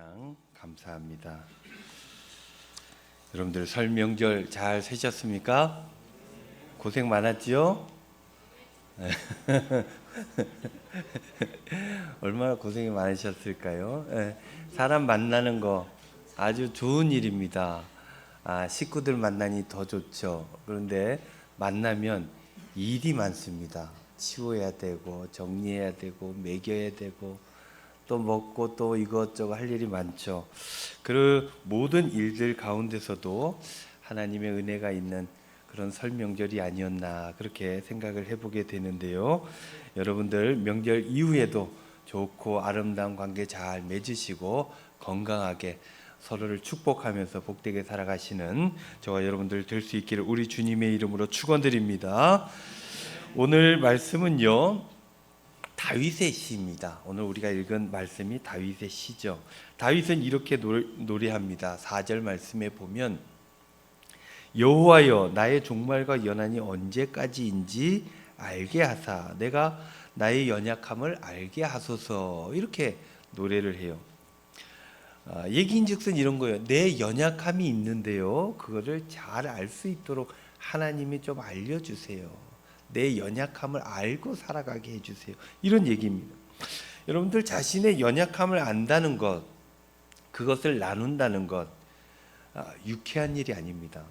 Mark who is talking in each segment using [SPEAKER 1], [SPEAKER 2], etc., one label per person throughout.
[SPEAKER 1] 찬양 감사합니다. 여러분들 설 명절 잘 세셨습니까? 고생 많았지요? 얼마나 고생이 많으셨을까요? 예, 사람 만나는 거 아주 좋은 일입니다. 아, 식구들 만나니 더 좋죠. 그런데 만나면 일이 많습니다. 치워야 되고 정리해야 되고 먹여야 되고 또 먹고 또 이것저것 할 일이 많죠. 그 모든 일들 가운데서도 하나님의 은혜가 있는 그런 설 명절이 아니었나 그렇게 생각을 해보게 되는데요. 여러분들 명절 이후에도 좋고 아름다운 관계 잘 맺으시고 건강하게 서로를 축복하면서 복되게 살아가시는 저와 여러분들 될 수 있기를 우리 주님의 이름으로 축원드립니다. 오늘 말씀은요. 다윗의 시입니다. 오늘 우리가 읽은 말씀이 다윗의 시죠. 다윗은 이렇게 노래, 노래합니다. 4절 말씀에 보면 여호와여 나의 종말과 연한이 언제까지인지 알게 하사 내가 나의 연약함을 알게 하소서 이렇게 노래를 해요. 아, 얘기인즉슨 이런 거예요. 내 연약함이 있는데요. 그거를 잘 알 수 있도록 하나님이 좀 알려주세요. 내 연약함을 알고 살아가게 해주세요. 이런 얘기입니다. 여러분들 자신의 연약함을 안다는 것, 그것을 나눈다는 것, 아, 유쾌한 일이 아닙니다.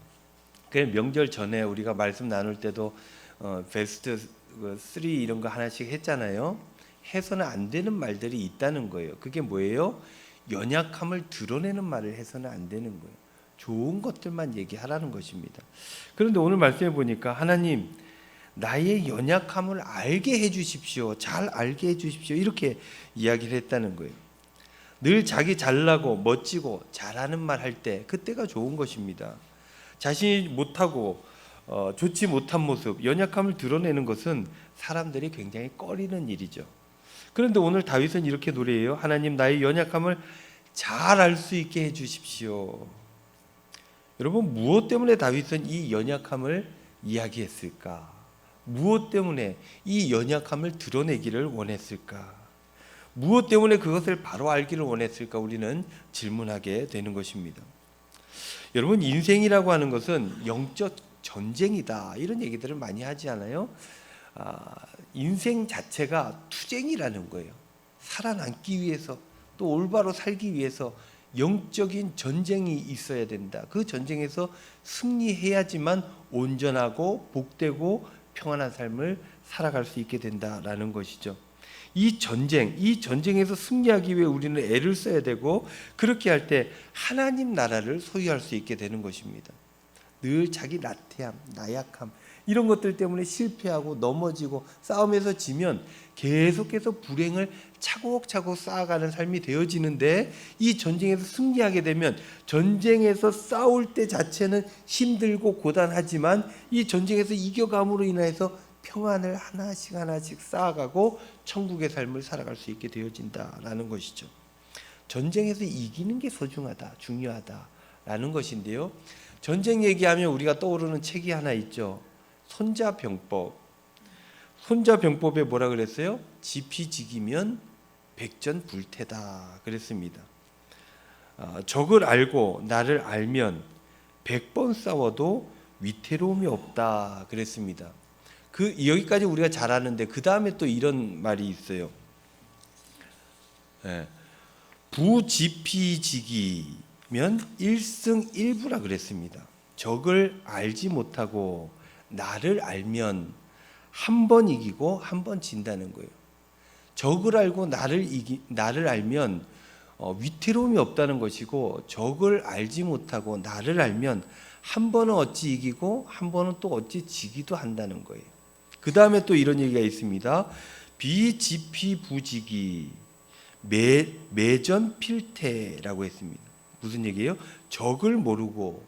[SPEAKER 1] 그 명절 전에 우리가 말씀 나눌 때도 어, 베스트 3 이런 거 하나씩 했잖아요. 해서는 안 되는 말들이 있다는 거예요. 그게 뭐예요? 연약함을 드러내는 말을 해서는 안 되는 거예요. 좋은 것들만 얘기하라는 것입니다. 그런데 오늘 말씀해 보니까 하나님 나의 연약함을 알게 해 주십시오. 잘 알게 해 주십시오. 이렇게 이야기를 했다는 거예요. 늘 자기 잘나고 멋지고 잘하는 말 할 때 그때가 좋은 것입니다. 자신이 못하고 어, 좋지 못한 모습, 연약함을 드러내는 것은 사람들이 굉장히 꺼리는 일이죠. 그런데 오늘 다윗은 이렇게 노래해요. 하나님 나의 연약함을 잘 알 수 있게 해 주십시오. 여러분 무엇 때문에 다윗은 이 연약함을 이야기했을까? 무엇 때문에 이 연약함을 드러내기를 원했을까? 무엇 때문에 그것을 바로 알기를 원했을까? 우리는 질문하게 되는 것입니다. 여러분 인생이라고 하는 것은 영적 전쟁이다 이런 얘기들을 많이 하지 않아요? 아, 인생 자체가 투쟁이라는 거예요. 살아남기 위해서 또 올바로 살기 위해서 영적인 전쟁이 있어야 된다. 그 전쟁에서 승리해야지만 온전하고 복되고 평안한 삶을 살아갈 수 있게 된다라는 것이죠. 이 전쟁, 이 전쟁에서 승리하기 위해 우리는 애를 써야 되고 그렇게 할 때 하나님 나라를 소유할 수 있게 되는 것입니다. 늘 자기 나태함, 나약함 이런 것들 때문에 실패하고 넘어지고 싸움에서 지면 계속해서 불행을 차곡차곡 쌓아가는 삶이 되어지는데 이 전쟁에서 승리하게 되면 전쟁에서 싸울 때 자체는 힘들고 고단하지만 이 전쟁에서 이겨감으로 인해서 평안을 하나씩 하나씩 쌓아가고 천국의 삶을 살아갈 수 있게 되어진다라는 것이죠. 전쟁에서 이기는 게 소중하다, 중요하다라는 것인데요. 전쟁 얘기하면 우리가 떠오르는 책이 하나 있죠. 손자병법. 손자병법에 뭐라 그랬어요? 지피지기면 백전불태다 그랬습니다. 아, 적을 알고 나를 알면 백번 싸워도 위태로움이 없다 그랬습니다. 그 여기까지 우리가 잘 아는데 그 다음에 또 이런 말이 있어요. 예. 부지피지기면 일승일부라 그랬습니다. 적을 알지 못하고 나를 알면 한 번 이기고 한 번 진다는 거예요. 적을 알고 나를 이기 나를 알면 어, 위태로움이 없다는 것이고 적을 알지 못하고 나를 알면 한 번은 어찌 이기고 한 번은 또 어찌 지기도 한다는 거예요. 그 다음에 또 이런 얘기가 있습니다. 비지피 부지기 매, 매전 필태라고 했습니다. 무슨 얘기예요? 적을 모르고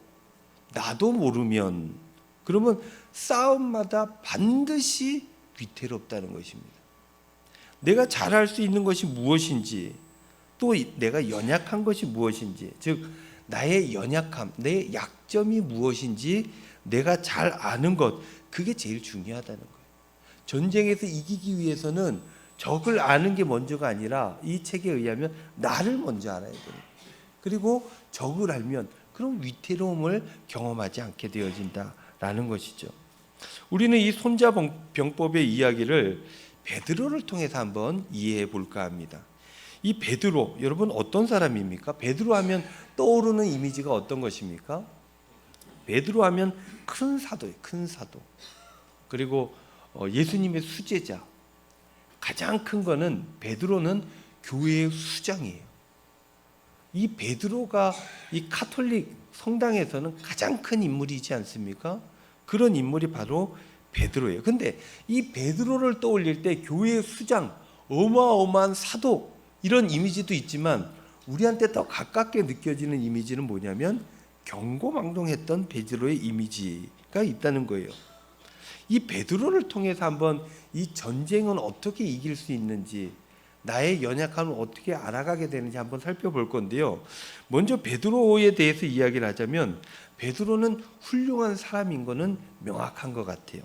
[SPEAKER 1] 나도 모르면 그러면 싸움마다 반드시 위태롭다는 것입니다. 내가 잘할 수 있는 것이 무엇인지 또 내가 연약한 것이 무엇인지 즉 나의 연약함, 내 약점이 무엇인지 내가 잘 아는 것 그게 제일 중요하다는 거예요. 전쟁에서 이기기 위해서는 적을 아는 게 먼저가 아니라 이 책에 의하면 나를 먼저 알아야 돼요. 그리고 적을 알면 그럼 위태로움을 경험하지 않게 되어진다 라는 것이죠. 우리는 이 손자 병법의 이야기를 베드로를 통해서 한번 이해해 볼까 합니다. 이 베드로 여러분 어떤 사람입니까? 베드로 하면 떠오르는 이미지가 어떤 것입니까? 베드로 하면 큰 사도예요. 큰 사도. 그리고 어, 예수님의 수제자. 가장 큰 거는 베드로는 교회의 수장이에요. 이 베드로가 이 카톨릭 성당에서는 가장 큰 인물이지 않습니까? 그런 인물이 바로 베드로예요. 근데 이 베드로를 떠올릴 때 교회의 수장, 어마어마한 사도 이런 이미지도 있지만 우리한테 더 가깝게 느껴지는 이미지는 뭐냐면 경고망동했던 베드로의 이미지가 있다는 거예요. 이 베드로를 통해서 한번 이 전쟁은 어떻게 이길 수 있는지 나의 연약함을 어떻게 알아가게 되는지 한번 살펴볼 건데요. 먼저 베드로에 대해서 이야기를 하자면 베드로는 훌륭한 사람인 것은 명확한 것 같아요.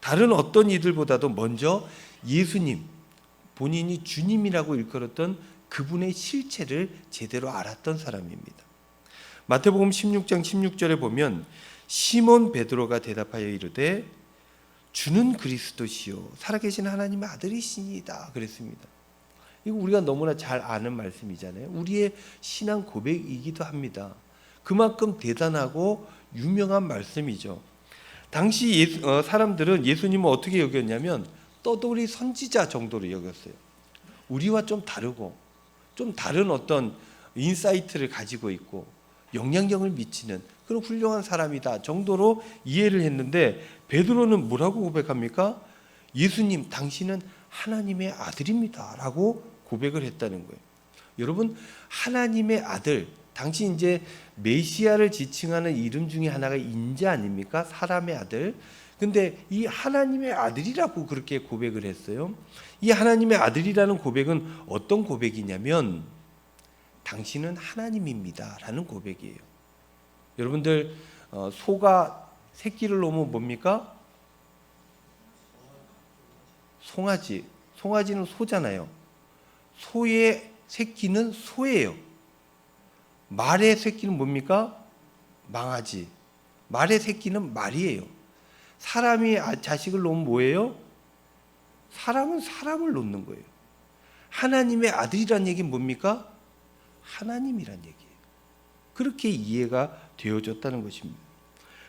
[SPEAKER 1] 다른 어떤 이들보다도 먼저 예수님 본인이 주님이라고 일컬었던 그분의 실체를 제대로 알았던 사람입니다. 마태복음 16장 16절에 보면 시몬 베드로가 대답하여 이르되 주는 그리스도시요 살아계신 하나님의 아들이시니다 그랬습니다. 이거 우리가 너무나 잘 아는 말씀이잖아요. 우리의 신앙 고백이기도 합니다. 그만큼 대단하고 유명한 말씀이죠. 당시 예수, 어, 사람들은 예수님을 어떻게 여겼냐면 떠돌이 선지자 정도로 여겼어요. 우리와 좀 다르고 좀 다른 어떤 인사이트를 가지고 있고 영향력을 미치는 그런 훌륭한 사람이다 정도로 이해를 했는데 베드로는 뭐라고 고백합니까? 예수님 당신은 하나님의 아들입니다라고 고백을 했다는 거예요. 여러분 하나님의 아들 당시 이제 메시아를 지칭하는 이름 중에 하나가 인자 아닙니까? 사람의 아들. 근데 이 하나님의 아들이라고 그렇게 고백을 했어요. 이 하나님의 아들이라는 고백은 어떤 고백이냐면 당신은 하나님입니다라는 고백이에요. 여러분들 어, 소가 새끼를 놓으면 뭡니까? 송아지. 송아지는 소잖아요. 소의 새끼는 소예요. 말의 새끼는 뭡니까? 망아지. 말의 새끼는 말이에요. 사람이 아- 자식을 놓으면 뭐예요? 사람은 사람을 놓는 거예요. 하나님의 아들이란 얘기는 뭡니까? 하나님이란 얘기예요. 그렇게 이해가 되어졌다는 것입니다.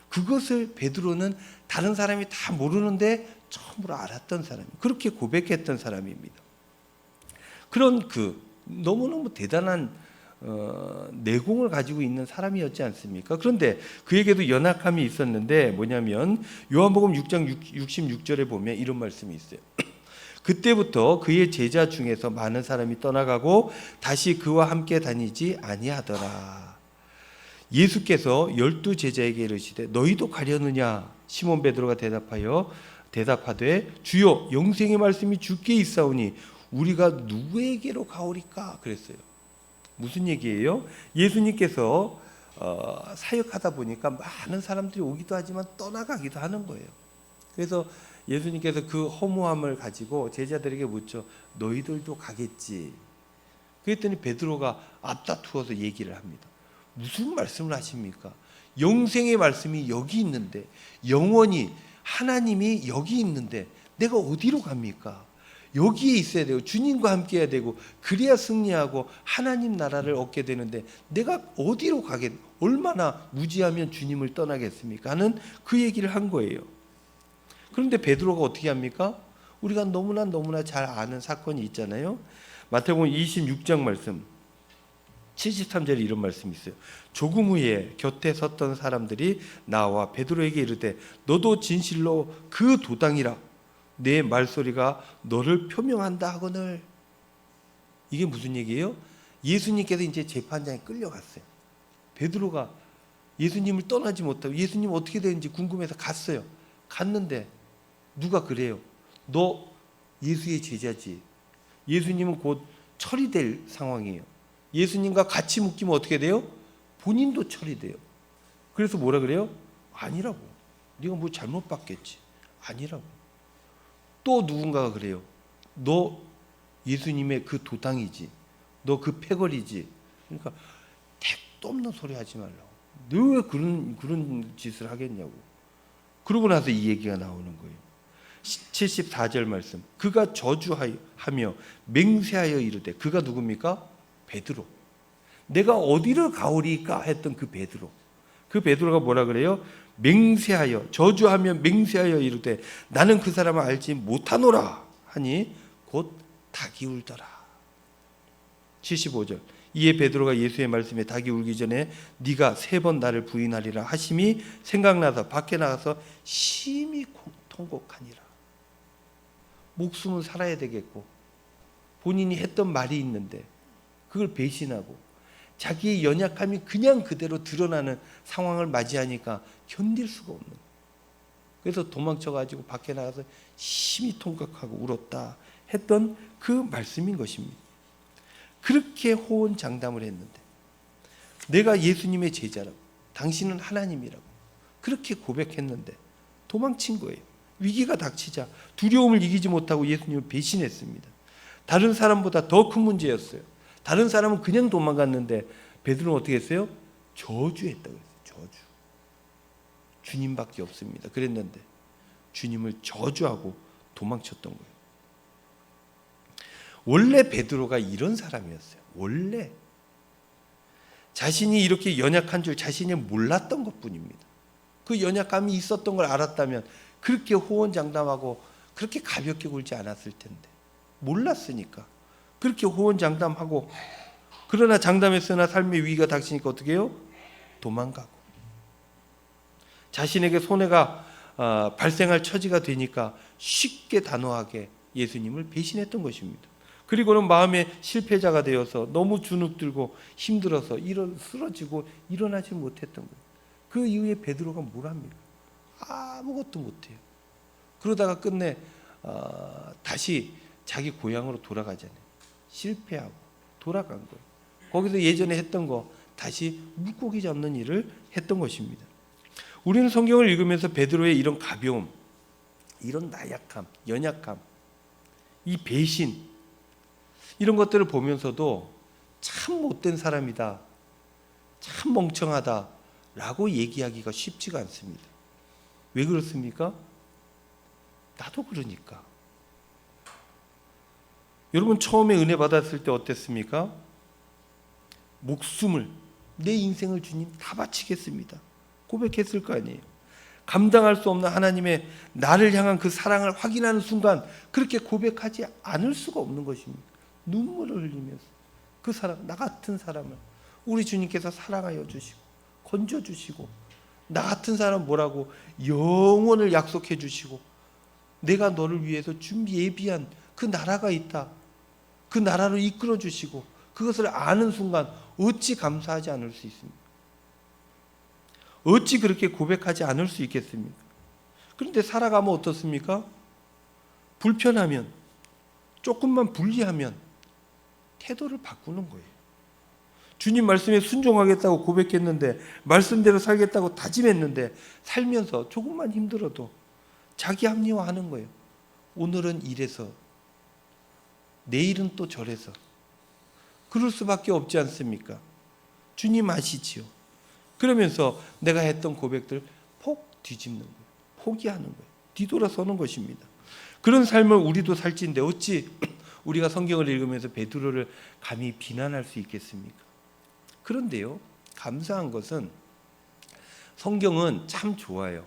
[SPEAKER 1] 그것을 베드로는 다른 사람이 다 모르는데 처음으로 알았던 사람, 그렇게 고백했던 사람입니다. 그런 그 너무너무 대단한 어, 내공을 가지고 있는 사람이었지 않습니까? 그런데 그에게도 연약함이 있었는데 뭐냐면 요한복음 6장 66절에 보면 이런 말씀이 있어요. 그때부터 그의 제자 중에서 많은 사람이 떠나가고 다시 그와 함께 다니지 아니하더라. 예수께서 열두 제자에게 이르시되 너희도 가려느냐? 시몬 베드로가 대답하여 대답하되 주여 영생의 말씀이 주께 있사오니 우리가 누구에게로 가오리까? 그랬어요. 무슨 얘기예요? 예수님께서 어, 사역하다 보니까 많은 사람들이 오기도 하지만 떠나가기도 하는 거예요. 그래서 예수님께서 그 허무함을 가지고 제자들에게 묻죠. 너희들도 가겠지. 그랬더니 베드로가 앞다투어서 얘기를 합니다. 무슨 말씀을 하십니까? 영생의 말씀이 여기 있는데 영원히 하나님이 여기 있는데 내가 어디로 갑니까? 여기에 있어야 되고 주님과 함께 해야 되고 그래야 승리하고 하나님 나라를 얻게 되는데 내가 어디로 가겠 얼마나 무지하면 주님을 떠나겠습니까? 하는 그 얘기를 한 거예요. 그런데 베드로가 어떻게 합니까? 우리가 너무나 너무나 잘 아는 사건이 있잖아요. 마태복음 26장 말씀 73절에 이런 말씀이 있어요. 조금 후에 곁에 섰던 사람들이 나와 베드로에게 이르되 너도 진실로 그 도당이라 내 말소리가 너를 표명한다 하거늘 이게 무슨 얘기예요? 예수님께서 이제 재판장에 끌려갔어요. 베드로가 예수님을 떠나지 못하고 예수님 어떻게 되는지 궁금해서 갔어요. 갔는데 누가 그래요? 너 예수의 제자지. 예수님은 곧 처리될 상황이에요. 예수님과 같이 묶이면 어떻게 돼요? 본인도 처리돼요. 그래서 뭐라 그래요? 아니라고. 네가 뭐 잘못 봤겠지. 아니라고. 또 누군가가 그래요. 너 예수님의 그 도당이지. 너 그 패거리지. 그러니까 택도 없는 소리 하지 말라고. 너왜 그런 그런 짓을 하겠냐고. 그러고 나서 이 얘기가 나오는 거예요. 74절 말씀. 그가 저주하며 맹세하여 이르되 그가 누굽니까? 베드로. 내가 어디를 가오리까 했던 그 베드로. 그 베드로가 뭐라 그래요? 맹세하여 저주하며 맹세하여 이르되 나는 그 사람을 알지 못하노라 하니 곧 닭이 울더라. 75절. 이에 베드로가 예수의 말씀에 닭이 울기 전에 네가 세 번 나를 부인하리라 하심이 생각나서 밖에 나가서 심히 통곡하니라. 목숨은 살아야 되겠고 본인이 했던 말이 있는데 그걸 배신하고 자기의 연약함이 그냥 그대로 드러나는 상황을 맞이하니까 견딜 수가 없는. 그래서 도망쳐 가지고 밖에 나가서 심히 통곡하고 울었다 했던 그 말씀인 것입니다. 그렇게 호언장담을 했는데 내가 예수님의 제자라고 당신은 하나님이라고 그렇게 고백했는데 도망친 거예요. 위기가 닥치자 두려움을 이기지 못하고 예수님을 배신했습니다. 다른 사람보다 더 큰 문제였어요. 다른 사람은 그냥 도망갔는데 베드로는 어떻게 했어요? 저주했다고 했어요. 저주. 주님밖에 없습니다. 그랬는데 주님을 저주하고 도망쳤던 거예요. 원래 베드로가 이런 사람이었어요. 원래 자신이 이렇게 연약한 줄 자신이 몰랐던 것뿐입니다. 그 연약감이 있었던 걸 알았다면 그렇게 호언장담하고 그렇게 가볍게 굴지 않았을 텐데 몰랐으니까 그렇게 호언장담하고 그러나 장담했으나 삶의 위기가 닥치니까 어떻게 해요? 도망가고 자신에게 손해가 어, 발생할 처지가 되니까 쉽게 단호하게 예수님을 배신했던 것입니다. 그리고는 마음의 실패자가 되어서 너무 주눅들고 힘들어서 일어 쓰러지고 일어나지 못했던 거예요. 그 이후에 베드로가 뭘 합니까? 아무것도 못해요. 그러다가 끝내 어, 다시 자기 고향으로 돌아가잖아요. 실패하고 돌아간 거예요. 거기서 예전에 했던 거 다시 물고기 잡는 일을 했던 것입니다. 우리는 성경을 읽으면서 베드로의 이런 가벼움, 이런 나약함, 연약함, 이 배신 이런 것들을 보면서도 참 못된 사람이다, 참 멍청하다 라고 얘기하기가 쉽지가 않습니다. 왜 그렇습니까? 나도 그러니까. 여러분 처음에 은혜 받았을 때 어땠습니까? 목숨을 내 인생을 주님 다 바치겠습니다. 고백했을 거 아니에요. 감당할 수 없는 하나님의 나를 향한 그 사랑을 확인하는 순간 그렇게 고백하지 않을 수가 없는 것입니다. 눈물을 흘리면서 그 사람 나 같은 사람을 우리 주님께서 사랑하여 주시고 건져 주시고 나 같은 사람 뭐라고 영원을 약속해 주시고 내가 너를 위해서 준비 예비한 그 나라가 있다. 그 나라로 이끌어 주시고 그것을 아는 순간 어찌 감사하지 않을 수 있습니까? 어찌 그렇게 고백하지 않을 수 있겠습니까? 그런데 살아가면 어떻습니까? 불편하면 조금만 불리하면 태도를 바꾸는 거예요. 주님 말씀에 순종하겠다고 고백했는데 말씀대로 살겠다고 다짐했는데 살면서 조금만 힘들어도 자기 합리화하는 거예요. 오늘은 이래서 내일은 또 저래서 그럴 수밖에 없지 않습니까? 주님 아시지요. 그러면서 내가 했던 고백들 폭 뒤집는 거예요. 포기하는 거예요. 뒤돌아서는 것입니다. 그런 삶을 우리도 살지인데 어찌 우리가 성경을 읽으면서 베드로를 감히 비난할 수 있겠습니까? 그런데요, 감사한 것은 성경은 참 좋아요.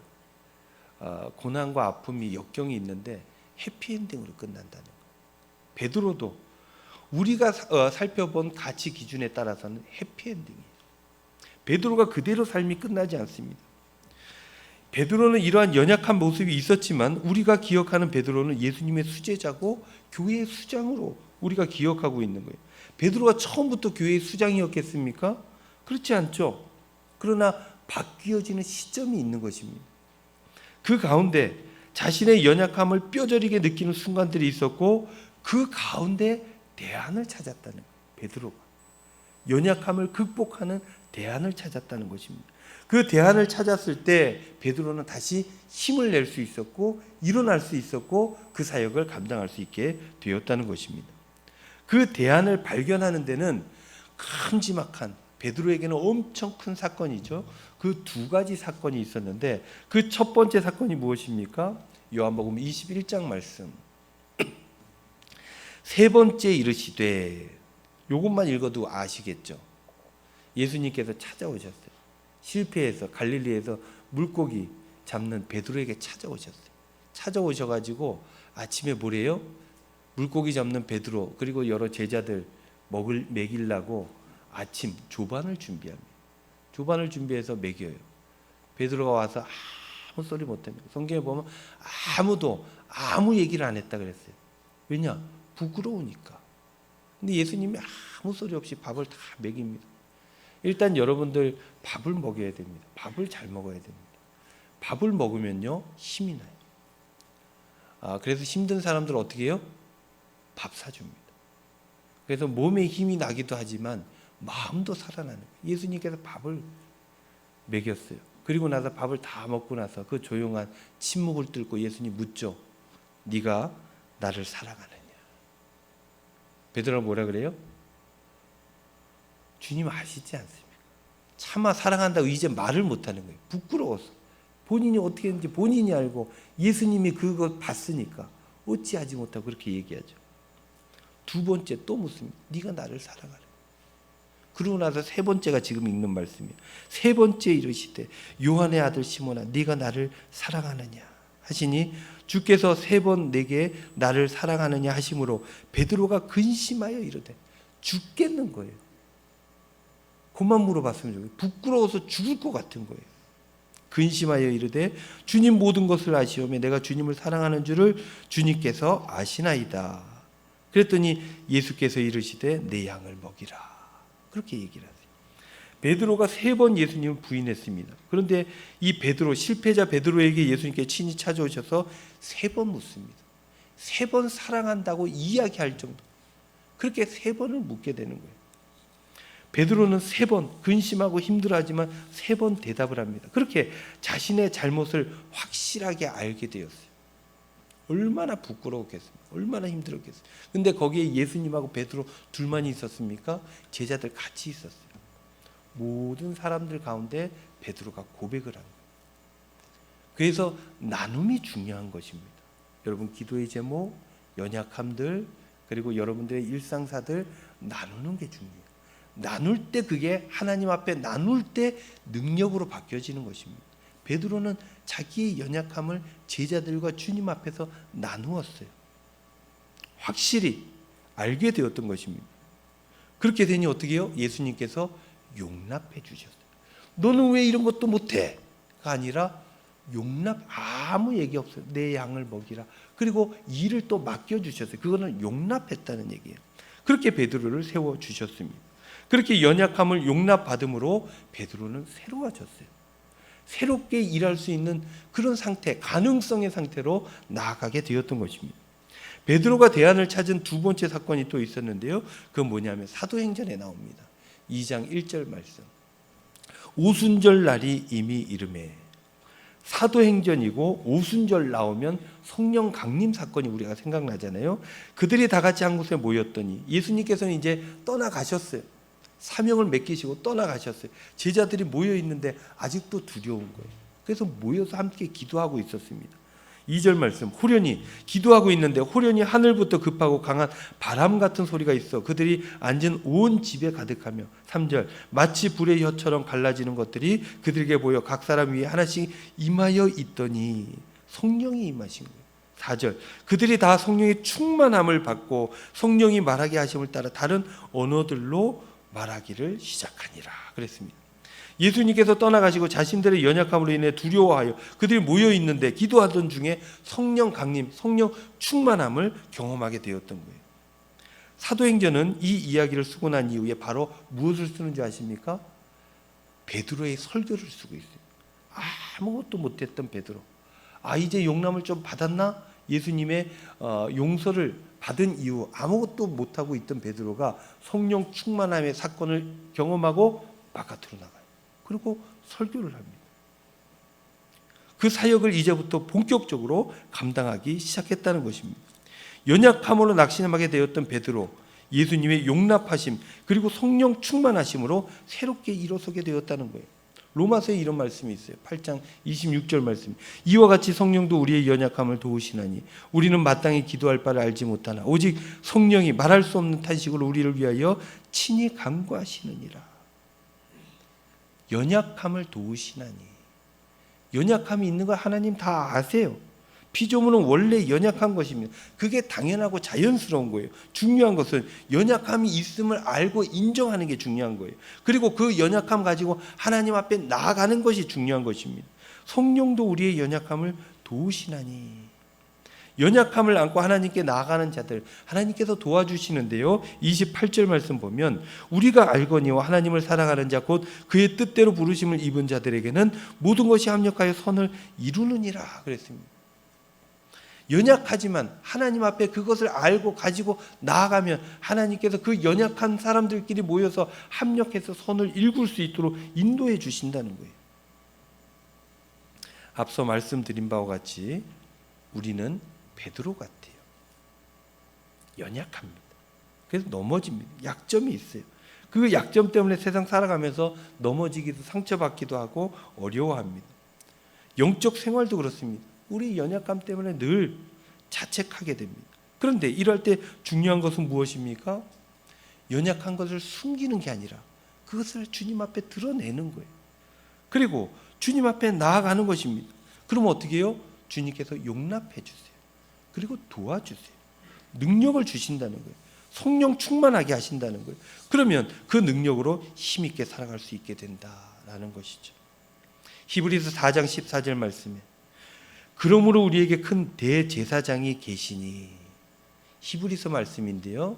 [SPEAKER 1] 어, 고난과 아픔이 역경이 있는데 해피엔딩으로 끝난다는 거. 베드로도 우리가 어, 살펴본 가치 기준에 따라서는 해피엔딩이에요. 베드로가 그대로 삶이 끝나지 않습니다. 베드로는 이러한 연약한 모습이 있었지만 우리가 기억하는 베드로는 예수님의 수제자고 교회의 수장으로 우리가 기억하고 있는 거예요. 베드로가 처음부터 교회의 수장이었겠습니까? 그렇지 않죠. 그러나 바뀌어지는 시점이 있는 것입니다. 그 가운데 자신의 연약함을 뼈저리게 느끼는 순간들이 있었고 그 가운데 대안을 찾았다는 거예요. 베드로가 연약함을 극복하는 대안을 찾았다는 것입니다. 그 대안을 찾았을 때 베드로는 다시 힘을 낼 수 있었고 일어날 수 있었고 그 사역을 감당할 수 있게 되었다는 것입니다. 그 대안을 발견하는 데는 큼지막한 베드로에게는 엄청 큰 사건이죠. 그 두 가지 사건이 있었는데 그 첫 번째 사건이 무엇입니까? 요한복음 21장 말씀. 세 번째 이르시되 요것만 읽어도 아시겠죠. 예수님께서 찾아오셨어요. 실패해서 갈릴리에서 물고기 잡는 베드로에게 찾아오셨어요. 찾아오셔 가지고 아침에 뭐래요? 물고기 잡는 베드로 그리고 여러 제자들 먹을 먹이려고 아침 조반을 준비합니다. 조반을 준비해서 먹여요. 베드로가 와서 아무 소리 못 합니다. 성경에 보면 아무도 아무 얘기를 안 했다 그랬어요. 왜냐? 부끄러우니까. 근데 예수님이 아무 소리 없이 밥을 다 먹입니다. 일단 여러분들 밥을 먹여야 됩니다. 밥을 잘 먹어야 됩니다. 밥을 먹으면요 힘이 나요. 아, 그래서 힘든 사람들 어떻게 해요? 밥 사줍니다. 그래서 몸에 힘이 나기도 하지만 마음도 살아나는 거예요. 예수님께서 밥을 먹였어요. 그리고 나서 밥을 다 먹고 나서 그 조용한 침묵을 뚫고 예수님 묻죠. 네가 나를 사랑하느냐? 베드로가 뭐라 그래요? 주님 아시지 않습니까? 차마 사랑한다고 이제 말을 못하는 거예요. 부끄러워서 본인이 어떻게 했는지 본인이 알고 예수님이 그거 봤으니까 어찌하지 못하고 그렇게 얘기하죠. 두 번째 또 묻습니다. 네가 나를 사랑하라. 그러고 나서 세 번째가 지금 읽는 말씀이에요. 세 번째 이르시되 요한의 아들 시몬아 네가 나를 사랑하느냐 하시니 주께서 세 번 내게 나를 사랑하느냐 하심으로 베드로가 근심하여 이르되 죽겠는 거예요. 그만 물어봤으면 좋겠어요. 부끄러워서 죽을 것 같은 거예요. 근심하여 이르되 주님 모든 것을 아시오며 내가 주님을 사랑하는 줄을 주님께서 아시나이다. 그랬더니 예수께서 이르시되 내 양을 먹이라. 그렇게 얘기를 하세요. 베드로가 세 번 예수님을 부인했습니다. 그런데 이 베드로 실패자 베드로에게 예수님께 친히 찾아오셔서 세 번 묻습니다. 세 번 사랑한다고 이야기할 정도. 그렇게 세 번을 묻게 되는 거예요. 베드로는 세 번 근심하고 힘들어하지만 세 번 대답을 합니다. 그렇게 자신의 잘못을 확실하게 알게 되었어요. 얼마나 부끄러웠겠습니까? 얼마나 힘들었겠어요. 근데 거기에 예수님하고 베드로 둘만 있었습니까? 제자들 같이 있었어요. 모든 사람들 가운데 베드로가 고백을 한 거예요. 그래서 나눔이 중요한 것입니다. 여러분 기도의 제목, 연약함들 그리고 여러분들의 일상사들 나누는 게 중요해요. 나눌 때 그게 하나님 앞에 나눌 때 능력으로 바뀌어지는 것입니다. 베드로는 자기의 연약함을 제자들과 주님 앞에서 나누었어요. 확실히 알게 되었던 것입니다. 그렇게 되니 어떻게 해요? 예수님께서 용납해 주셨어요. 너는 왜 이런 것도 못해? 가 아니라 용납 아무 얘기 없어요. 내 양을 먹이라. 그리고 일을 또 맡겨 주셨어요. 그거는 용납했다는 얘기예요. 그렇게 베드로를 세워 주셨습니다. 그렇게 연약함을 용납받음으로 베드로는 새로워졌어요. 새롭게 일할 수 있는 그런 상태, 가능성의 상태로 나아가게 되었던 것입니다. 베드로가 대안을 찾은 두 번째 사건이 또 있었는데요. 그건 뭐냐면 사도행전에 나옵니다. 2장 1절 말씀. 오순절 날이 이미 이름에 사도행전이고 오순절 나오면 성령 강림 사건이 우리가 생각나잖아요. 그들이 다 같이 한 곳에 모였더니 예수님께서는 이제 떠나가셨어요. 사명을 맡기시고 떠나가셨어요. 제자들이 모여 있는데 아직도 두려운 거예요. 그래서 모여서 함께 기도하고 있었습니다. 2절 말씀. 호련히 기도하고 있는데 호련히 하늘부터 급하고 강한 바람 같은 소리가 있어. 그들이 앉은 온 집에 가득하며. 3절. 마치 불의 혀처럼 갈라지는 것들이 그들에게 보여 각 사람 위에 하나씩 임하여 있더니 성령이 임하신 거예요. 4절. 그들이 다 성령의 충만함을 받고 성령이 말하게 하심을 따라 다른 언어들로 말하기를 시작하니라. 그랬습니다. 예수님께서 떠나가시고 자신들의 연약함으로 인해 두려워하여 그들이 모여 있는데 기도하던 중에 성령 강림, 성령 충만함을 경험하게 되었던 거예요. 사도행전은 이 이야기를 쓰고 난 이후에 바로 무엇을 쓰는지 아십니까? 베드로의 설교를 쓰고 있어요. 아무것도 못했던 베드로. 아 이제 용남을 좀 받았나? 예수님의 어, 용서를 받은 이후 아무것도 못하고 있던 베드로가 성령 충만함의 사건을 경험하고 바깥으로 나가요. 그리고 설교를 합니다. 그 사역을 이제부터 본격적으로 감당하기 시작했다는 것입니다. 연약함으로 낙심하게 되었던 베드로, 예수님의 용납하심 그리고 성령 충만하심으로 새롭게 일어서게 되었다는 거예요. 로마서에 이런 말씀이 있어요. 8장 26절 말씀. 이와 같이 성령도 우리의 연약함을 도우시나니 우리는 마땅히 기도할 바를 알지 못하나 오직 성령이 말할 수 없는 탄식으로 우리를 위하여 친히 간구하시느니라. 연약함을 도우시나니 연약함이 있는 거 하나님 다 아세요. 피조물은 원래 연약한 것입니다. 그게 당연하고 자연스러운 거예요. 중요한 것은 연약함이 있음을 알고 인정하는 게 중요한 거예요. 그리고 그 연약함 가지고 하나님 앞에 나아가는 것이 중요한 것입니다. 성령도 우리의 연약함을 도우시나니 연약함을 안고 하나님께 나아가는 자들 하나님께서 도와주시는데요. 28절 말씀 보면 우리가 알거니와 하나님을 사랑하는 자 곧 그의 뜻대로 부르심을 입은 자들에게는 모든 것이 합력하여 선을 이루느니라 그랬습니다. 연약하지만 하나님 앞에 그것을 알고 가지고 나아가면 하나님께서 그 연약한 사람들끼리 모여서 합력해서 선을 읽을 수 있도록 인도해 주신다는 거예요. 앞서 말씀드린 바와 같이 우리는 베드로 같아요. 연약합니다. 그래서 넘어집니다. 약점이 있어요. 그 약점 때문에 세상 살아가면서 넘어지기도 상처받기도 하고 어려워합니다. 영적 생활도 그렇습니다. 우리 연약함 때문에 늘 자책하게 됩니다. 그런데 이럴 때 중요한 것은 무엇입니까? 연약한 것을 숨기는 게 아니라 그것을 주님 앞에 드러내는 거예요. 그리고 주님 앞에 나아가는 것입니다. 그럼 어떻게 해요? 주님께서 용납해 주세요. 그리고 도와주세요. 능력을 주신다는 거예요. 성령 충만하게 하신다는 거예요. 그러면 그 능력으로 힘있게 살아갈 수 있게 된다라는 것이죠. 히브리서 4장 14절 말씀에 그러므로 우리에게 큰 대제사장이 계시니 히브리서 말씀인데요.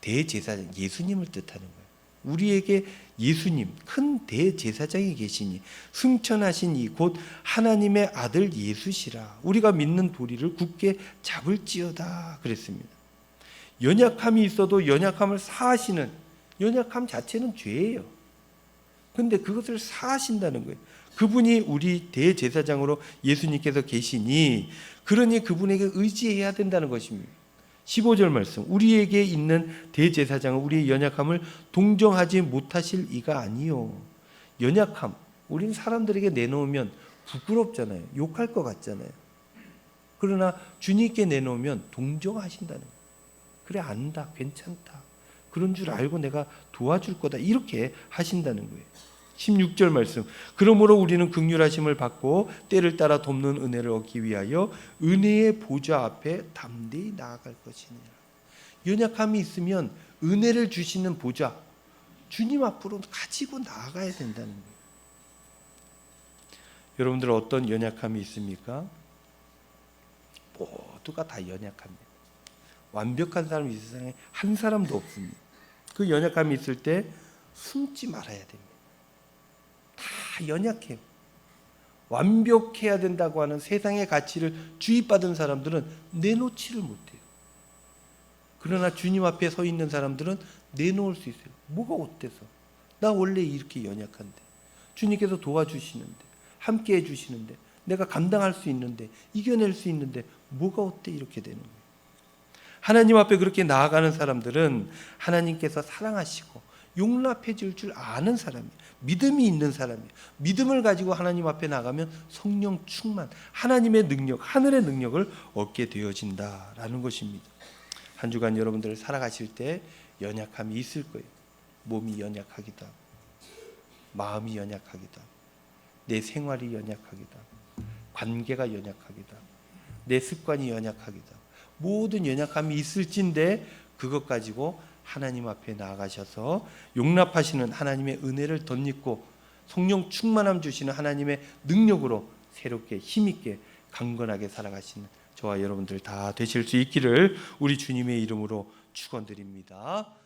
[SPEAKER 1] 대제사장 예수님을 뜻하는 거예요. 우리에게 예수님 큰 대제사장이 계시니 승천하신 이 곧 하나님의 아들 예수시라 우리가 믿는 도리를 굳게 잡을지어다 그랬습니다. 연약함이 있어도 연약함을 사하시는 연약함 자체는 죄예요. 근데 그것을 사하신다는 거예요. 그분이 우리 대제사장으로 예수님께서 계시니 그러니 그분에게 의지해야 된다는 것입니다. 15절 말씀 우리에게 있는 대제사장은 우리의 연약함을 동정하지 못하실 이가 아니요. 연약함 우리는 사람들에게 내놓으면 부끄럽잖아요. 욕할 것 같잖아요. 그러나 주님께 내놓으면 동정하신다는 거예요. 그래 안다 괜찮다 그런 줄 알고 내가 도와줄 거다 이렇게 하신다는 거예요. 16절 말씀. 그러므로 우리는 극률하심을 받고 때를 따라 돕는 은혜를 얻기 위하여 은혜의 보좌 앞에 담대히 나아갈 것이니라. 연약함이 있으면 은혜를 주시는 보좌 주님 앞으로 가지고 나아가야 된다는 거예요. 여러분들 어떤 연약함이 있습니까? 모두가 다 연약합니다. 완벽한 사람이 이 세상에 한 사람도 없습니다. 그 연약함이 있을 때 숨지 말아야 됩니다. 다 연약해요. 완벽해야 된다고 하는 세상의 가치를 주입받은 사람들은 내놓지를 못해요. 그러나 주님 앞에 서 있는 사람들은 내놓을 수 있어요. 뭐가 어때서? 나 원래 이렇게 연약한데. 주님께서 도와주시는데, 함께 해주시는데, 내가 감당할 수 있는데, 이겨낼 수 있는데, 뭐가 어때? 이렇게 되는 거예요. 하나님 앞에 그렇게 나아가는 사람들은 하나님께서 사랑하시고 용납해 줄 줄 아는 사람이에요. 믿음이 있는 사람이에요. 믿음을 가지고 하나님 앞에 나가면 성령 충만, 하나님의 능력, 하늘의 능력을 얻게 되어진다라는 것입니다. 한 주간 여러분들 살아가실 때 연약함이 있을 거예요. 몸이 연약하기도 하고, 마음이 연약하기도 하고, 내 생활이 연약하기도 하고, 관계가 연약하기도 하고, 내 습관이 연약하기도 하고, 모든 연약함이 있을진데 그것 가지고 하나님 앞에 나아가셔서 용납하시는 하나님의 은혜를 덧입고 성령 충만함 주시는 하나님의 능력으로 새롭게 힘있게 강건하게 살아가시는 저와 여러분들 다 되실 수 있기를 우리 주님의 이름으로 축원드립니다.